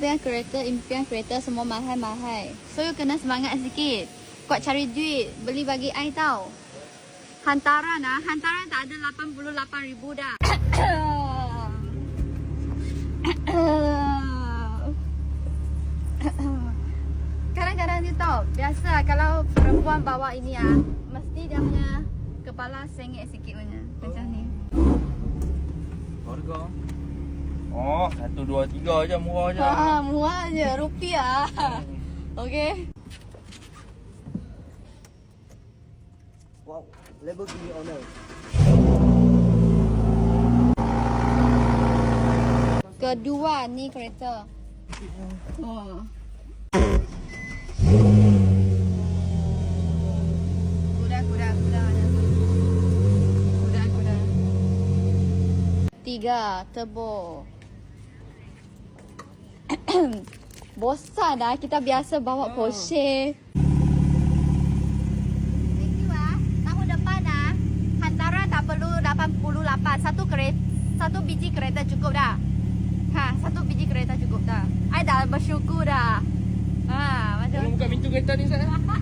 yang kereta, impian kereta semua mahal-mahal. So, you kena semangat sikit. Kuat cari duit. Beli bagi I tau. Hantaran ah. Hantaran tak ada 88 ribu dah. Kadang-kadang dia tahu. Biasa kalau perempuan bawa ini ah, mesti dia punya kepala sengit sikit punya. Macam ni. Harga. Oh, satu dua tiga je murah je. Ha, murah je rupiah. Okey. Wow, Lamborghini Honor. Kedua ni kereta. Oh. Kuda, kuda, kuda. ada. Kuda, kuda. Tiga, turbo. Bosan dah kita biasa bawa Porsche. Thank you ah. Tahun depan ah, hantaran tak perlu 88. Satu kereta, satu biji kereta cukup dah. Ha, satu biji kereta cukup dah. I dah bersyukur dah. Ha, macam Tolong buka pintu kereta ni, Ustaz.